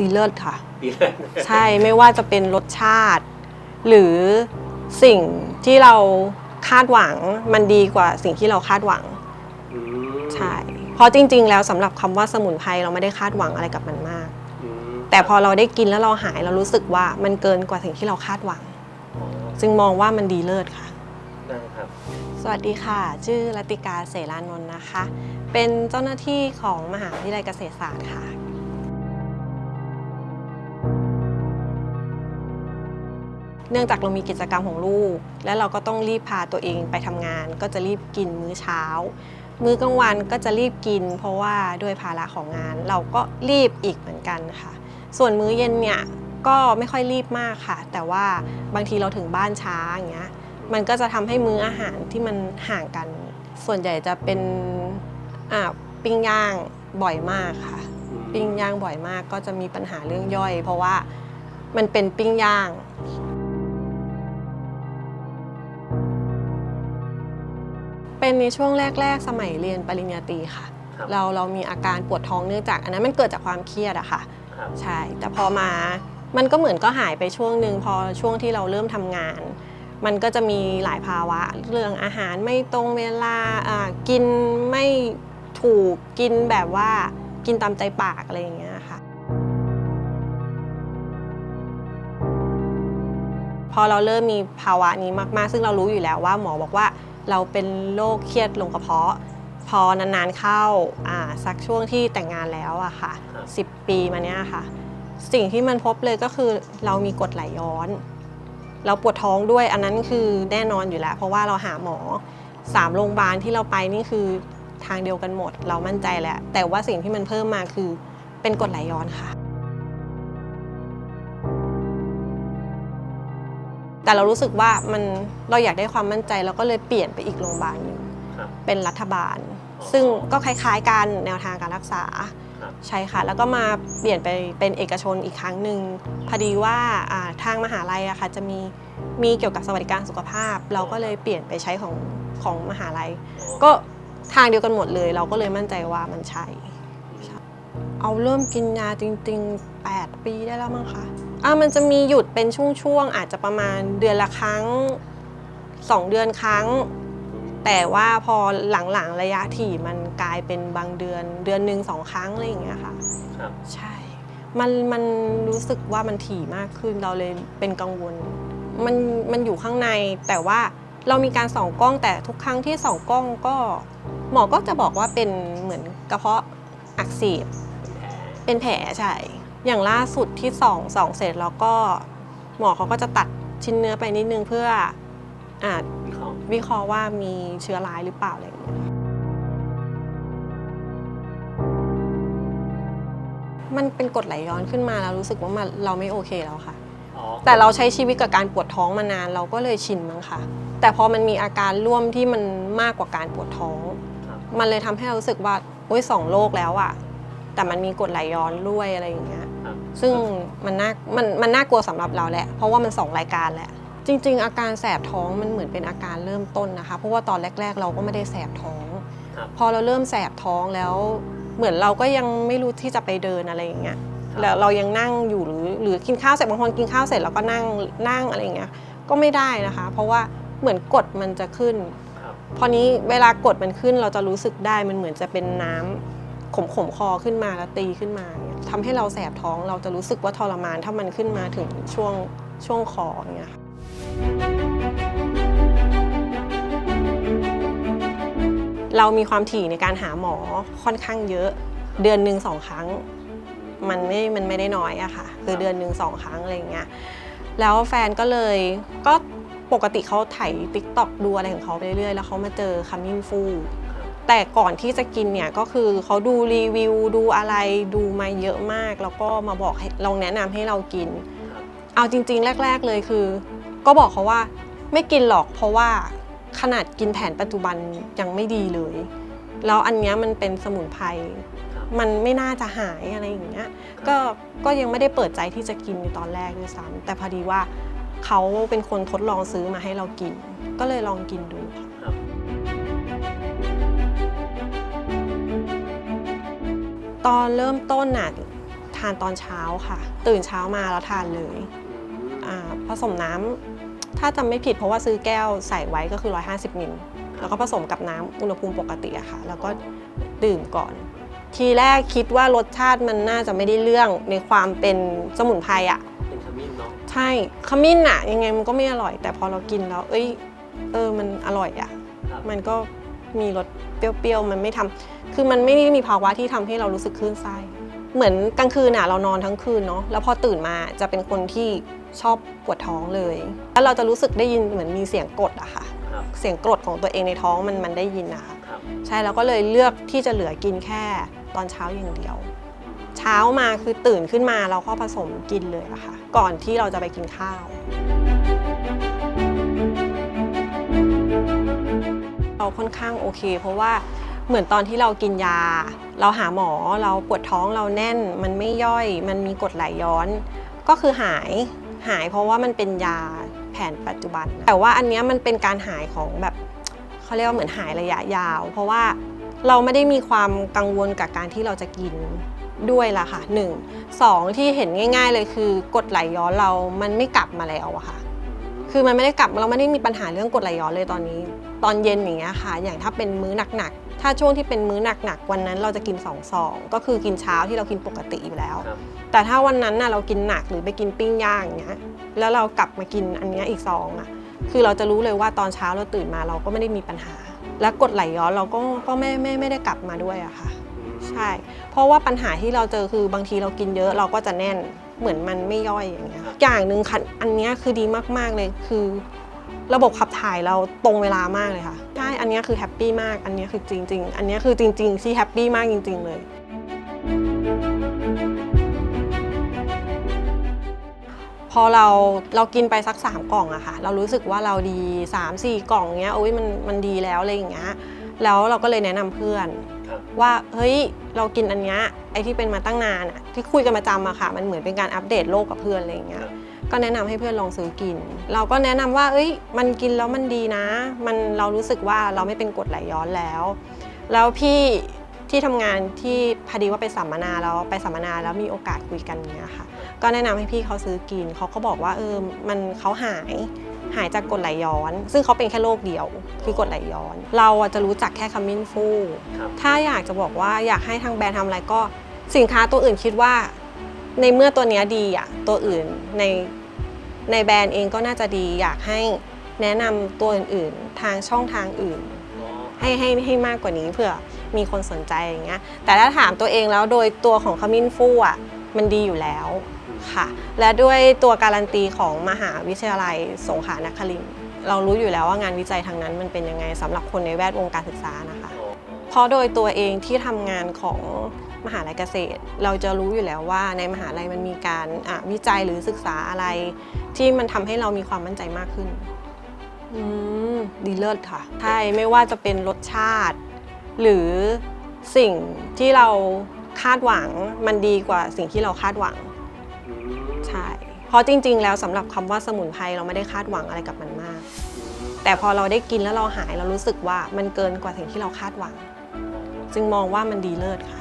ดีเลิศค่ะ ดีเลยใช่ไม่ว่าจะเป็นรสชาติ หรือสิ่งที่เราคาดหวังมันดีกว่าสิ่งที่เราคาดหวังอืมใช่เพราะจริง ๆ แล้วสำหรับคำว่าสมุนไพรเราไม่ได้คาดหวังอะไรกับมันมาก อืมแต่พอเราได้กินแล้วเราหายเรารู้สึกว่ามันเกินกว่าสิ่งที่เราคาดหวัง อ๋อจึงมองว่ามันดีเลิศค่ะ ได้ครับ สวัสดีค่ะ ชื่อรัตติกาเสรานนท์นะคะ เป็นเจ้าหน้าที่ของมหาวิทยาลัยเกษตรศาสตร์ค่ะ เนื่องจากเรามีกิจกรรมของลูก และเราก็ต้องรีบพาตัวเองไปทำงาน ก็จะรีบกินมื้อเช้า มื้อกลางวันก็จะรีบกิน เพราะว่าด้วยภาระของงาน เราก็รีบอีกเหมือนกันค่ะ ส่วนมื้อเย็นเนี่ยก็ไม่ค่อยรีบมากค่ะ แต่ว่าบางทีเราถึงบ้านช้าอย่างเงี้ยมันก็จะทำให้มื้ออาหารที่มันห่างกัน ส่วนใหญ่จะเป็นอ่าปิ้งย่างบ่อยมากค่ะอืมปิ้งย่างบ่อยมากก็จะมีปัญหาเรื่องย่อย เพราะว่ามันเป็นปิ้งย่าง เป็นในช่วงแรก ๆ สมัยเรียนปริญญาตรีค่ะ ครับ เราเรามีอาการปวดท้องเนื่องจาก อันนั้นมันเกิดจากความเครียดอะค่ะ ครับ ใช่ แต่พอมา มันก็เหมือนก็หายไปช่วงหนึ่งพอช่วงที่เราเริ่มทำงาน มันก็จะมีหลายภาวะ เรื่องอาหารไม่ตรงเวลาอ่ากินไม่ถูก กินแบบว่ากินตามใจปากอะไรอย่างเงี้ยค่ะ พอเราเริ่มมีภาวะนี้มากๆ ซึ่งเรารู้อยู่แล้วว่าหมอบอกว่า เราเป็นโรคเครียดลงกระเพาะ พอนานๆเข้าอ่าสักช่วงที่แต่งงานแล้วอะค่ะครับ10 ปีมาเนี้ยค่ะ สิ่งที่มันพบเลยก็คือเรามีกรดไหลย้อน เราปวดท้องด้วยอันนั้นคือแน่นอนอยู่แล้ว เพราะว่าเราหาหมอสามโรงพยาบาลที่เราไปนี่คือทางเดียวกันหมด เรามั่นใจแหละแต่ว่าสิ่งที่มันเพิ่มมาคือเป็นกรดไหลย้อนค่ะ แต่เรารู้สึกว่ามันเราอยากได้ความมั่นใจเราก็เลยเปลี่ยนไปอีกโรงพยาบาลหนึ่งครับ เป็นรัฐบาลอ๋อซึ่งก็คล้ายๆกันแนวทางการรักษาครับ ใช่ค่ะ แล้วก็มาเปลี่ยนไปเป็นเอกชนอีกครั้งหนึ่งพอดีว่าอ่าทางมหาลัยอะค่ะจะมีมีเกี่ยวกับสวัสดิการสุขภาพ เราก็เลยเปลี่ยนไปใช้ของของมหาลัยอ๋อก็ทางเดียวกันหมดเลย เราก็เลยมั่นใจว่ามันใช่ เอาเริ่มกินยาจริง ๆ 8 ปีได้แล้วมั้งคะอะมันจะมีหยุดเป็นช่วงๆ อาจจะประมาณเดือนละครั้ง 2 เดือนครั้ง แต่ว่าพอหลังๆระยะถี่มันกลายเป็นบางเดือนเดือนหนึ่งสองครั้งอะไรอย่างเงี้ยค่ะ ครับ ใช่ มันมันรู้สึกว่ามันถี่มากขึ้นเราเลยเป็นกังวล มันมันอยู่ข้างในแต่ว่าเรามีการส่องกล้องแต่ทุกครั้งที่ส่องกล้องก็ หมอก็จะบอกว่าเป็นเหมือนกระเพาะ อักเสบเป็นแผลเป็นแผลใช่ อย่างล่าสุดที่ส่องส่องเสร็จแล้วก็หมอเขาก็จะตัดชิ้นเนื้อไปนิดนึงเพื่ออาจวิเคราะห์วิเคราะห์ว่ามีเชื้อร้ายหรือเปล่าอะไรอย่างเงี้ยมันเป็นกรดไหลย้อนขึ้นมาแล้วรู้สึกว่ามันเราไม่โอเคแล้วค่ะอ๋อแต่เราใช้ชีวิตกับการปวดท้องมานานเราก็เลยชินมั้งค่ะ แต่พอมันมีอาการร่วมที่มันมากกว่าการปวดท้องครับมันเลยทำให้เรารู้สึกว่าโอ้ยสองโรคแล้วอะแต่มันมีกรดไหลย้อนด้วยอะไรอย่างเงี้ย ครับ ซึ่งมันน่ามันมันน่ากลัวสำหรับเราแหละ เพราะว่ามันสองรายการแหละ จริง ๆ อาการแสบท้องมันเหมือนเป็นอาการเริ่มต้นนะคะ เพราะว่าตอนแรก ๆ เราก็ไม่ได้แสบท้อง ครับ พอเราเริ่มแสบท้องแล้ว เหมือนเราก็ยังไม่รู้ที่จะไปเดินอะไรอย่างเงี้ยครับแล้วเรายังนั่งอยู่หรือหรือกินข้าวเสร็จบางคนกินข้าวเสร็จแล้วก็นั่งนั่งอะไรอย่างเงี้ย ก็ไม่ได้นะคะ เพราะว่าเหมือนกดมันจะขึ้นครับ พอนี้เวลากดมันขึ้นเราจะรู้สึกได้มันเหมือนจะเป็นน้ำขมขมคอขึ้นมาแล้วตีขึ้นมาเนี่ยทำให้เราแสบท้องเราจะรู้สึกว่าทรมานถ้ามันขึ้นมาถึงช่วงช่วงคออย่างเงี้ยเรามีความถี่ในการหาหมอค่อนข้างเยอะ เดือนหนึ่งสองครั้ง มันไม่มันไม่ได้น้อยอะค่ะ คือเดือนหนึ่งสองครั้งอะไรเงี้ยแล้วแฟนก็เลยก็ ปกติเขาไถติ๊กต็อกดูอะไรของเขาไปเรื่อยๆ แล้วเขามาเจอคัมมิ่งฟูแต่ก่อนที่จะกินเนี่ยก็คือเขาดูรีวิวดูอะไรดูมาเยอะมาก แล้วก็มาบอกลองแนะนำให้เรากิน เอาจริง ๆ แรก ๆเลยคือ ก็บอกเขาว่าไม่กินหรอกเพราะว่าขนาดกินแผนปัจจุบันยังไม่ดีเลย แล้วอันนี้มันเป็นสมุนไพรมันไม่น่าจะหายอะไรอย่างเงี้ยก็ก็ยังไม่ได้เปิดใจที่จะกินในตอนแรกด้วยซ้ำแต่พอดีว่า เขาเป็นคนทดลองซื้อมาให้เรากิน ก็เลยลองกินดูค่ะครับตอนเริ่มต้นน่ะททานตอนเช้าค่ะ ตื่นเช้ามาแล้วทานเลยอืมอ่าผสมน้ำถ้าจำไม่ผิดเพราะว่าซื้อแก้วใส่ไว้ก็คือ 150มิลแล้วก็ผสมกับน้ำอุณหภูมิปกติอะค่ะ แล้วก็ดื่มก่อน ทีแรกคิดว่ารสชาติมันน่าจะไม่ได้เรื่องในความเป็นสมุนไพรอะ ใช่ขมิ้นอะยังไงมันก็ไม่อร่อย แต่พอเรากินแล้ว เอ้ย เออมันอร่อยอะครับมันก็มีรสเปรี้ยวๆ มันไม่ทำคือมันไม่ได้มีภาวะที่ทำให้เรารู้สึกคลื่นไส้เหมือนกลางคืนน่ะเรานอนทั้งคืนเนาะแล้วพอตื่นมาจะเป็นคนที่ชอบปวดท้องเลย แล้วเราจะรู้สึกได้ยินเหมือนมีเสียงกดอะค่ะครับเสียงกรดของตัวเองในท้องมันมันได้ยินนะคะครับใช่แล้วก็เลยเลือกที่จะเหลือกินแค่ตอนเช้าอย่างเดียว เช้ามาคือตื่นขึ้นมาเราก็ผสมกินเลยอะค่ะ ก่อนที่เราจะไปกินข้าวเราค่อนข้างโอเค เพราะว่าเหมือนตอนที่เรากินยา เราหาหมอเราปวดท้องเราแน่น มันไม่ย่อย มันมีกรดไหลย้อน ก็คือหายหายเพราะว่ามันเป็นยาแผนปัจจุบัน แต่ว่าอันนี้มันเป็นการหายของแบบเขาเรียกว่าเหมือนหายระยะยาว เพราะว่า เราไม่ได้มีความกังวลกับการที่เราจะกินด้วยละค่ะหนึ่งสองที่เห็นง่าย ๆ เลยคือกรดไหลย้อนเรามันไม่กลับมาแล้วอะค่ะ คือมันไม่ได้กลับเราไม่ได้มีปัญหาเรื่องกรดไหลย้อนเลยตอนนี้ ตอนเย็นอย่างเงี้ยค่ะ อย่างถ้าเป็นมื้อหนักๆถ้าช่วงที่เป็นมื้อหนักๆวันนั้นเราจะกิน2องซองก็คือกินเช้าที่เรากินปกติอยู่แล้วครับแต่ถ้าวันนั้นน่ะเรากินหนักหรือไปกินปิ้งย่างอย่างเงี้ยแล้วเรากลับมากินอันเนี้ยอีกซองอะคือเราจะรู้เลยว่าตอนเช้าเราตื่นมาเราก็ไม่ได้มีปัญหา และกรดไหลย้อนเราก็ก็ไม่ไม่ไม่ได้กลับมาด้วยอะค่ะ ใช่ เพราะว่าปัญหาที่เราเจอคือบางทีเรากินเยอะเราก็จะแน่นเหมือนมันไม่ย่อยอย่างเงี้ยอย่างหนึ่งค่ะอันเนี้ยคือดีมากๆเลยคือ ระบบขับถ่ายเราตรงเวลามากเลยค่ะใช่อันเนี้ยคือแฮปปี้มากอันเนี้ยคือจริง ๆ อันเนี้ยคือจริง ๆ ที่แฮปปี้มากจริง ๆ เลย พอเราเรากินไปสัก 3 กล่องอะค่ะ เรารู้สึกว่าเราดี 3 4 กล่องเงี้ยโอ้ยมันมันดีแล้วอะไรอย่างเงี้ยแล้วเราก็เลยแนะนำเพื่อนครับว่าเฮ้ยเรากินอันเนี้ยไอที่เป็นมาตั้งนานอะที่คุยกันประจำอะค่ะ มันเหมือนเป็นการอัปเดตโลกกับเพื่อนอะไรอย่างเงี้ยครับก็แนะนำให้เพื่อนลองซื้อกิน เราก็แนะนำว่า เอ้ย มันกินแล้วมันดีนะ มันเรารู้สึกว่าเราไม่เป็นกรดไหลย้อนแล้ว แล้วพี่ ที่ทำงานที่พอดีว่าไปสัมมนาแล้วไปสัมมนาแล้วมีโอกาสคุยกันเนี้ยค่ะ ก็แนะนำให้พี่เขาซื้อกินเขาก็บอกว่าเออมันเขาหายหายจากกรดไหลย้อน ซึ่งเขาเป็นแค่โรคเดียว คือกรดไหลย้อน เราอะจะรู้จักแค่ขมิ้นฟูครับถ้าอยากจะบอกว่าอยากให้ทางแบรนด์ทำอะไรก็สินค้าตัวอื่นคิดว่า ในเมื่อตัวเนี้ยดีอะตัวอื่นในในแบรนด์เองก็น่าจะดีอยากให้แนะนำตัวอื่นๆ ทางช่องทางอื่นอ๋อ ให้ให้ให้มากกว่านี้เผื่อมีคนสนใจอย่างเงี้ยแต่ถ้าถามตัวเองแล้วโดยตัวของขมิ้นฟู่อะมันดีอยู่แล้วค่ะ และด้วยตัวการันตีของมหาวิทยาลัยสงขลานครินทร์เรารู้อยู่แล้วว่างานวิจัยทางนั้นมันเป็นยังไงสำหรับคนในแวดวงการศึกษานะคะ เพราะโดยตัวเองที่ทำงานของมหาลัยเกษตร เราจะรู้อยู่แล้วว่าในมหาลัยมันมีการวิจัยหรือศึกษาอะไร ที่มันทำให้เรามีความมั่นใจมากขึ้น อืมดีเลิศค่ะใช่ไม่ว่าจะเป็นรสชาติ หรือสิ่งที่เราคาดหวังมันดีกว่าสิ่งที่เราคาดหวังอืมใช่เพราะจริง ๆ แล้วสำหรับคำว่าสมุนไพรเราไม่ได้คาดหวังอะไรกับมันมาก แต่พอเราได้กินแล้วเราหายเรารู้สึกว่ามันเกินกว่าสิ่งที่เราคาดหวัง จึงมองว่ามันดีเลิศค่ะ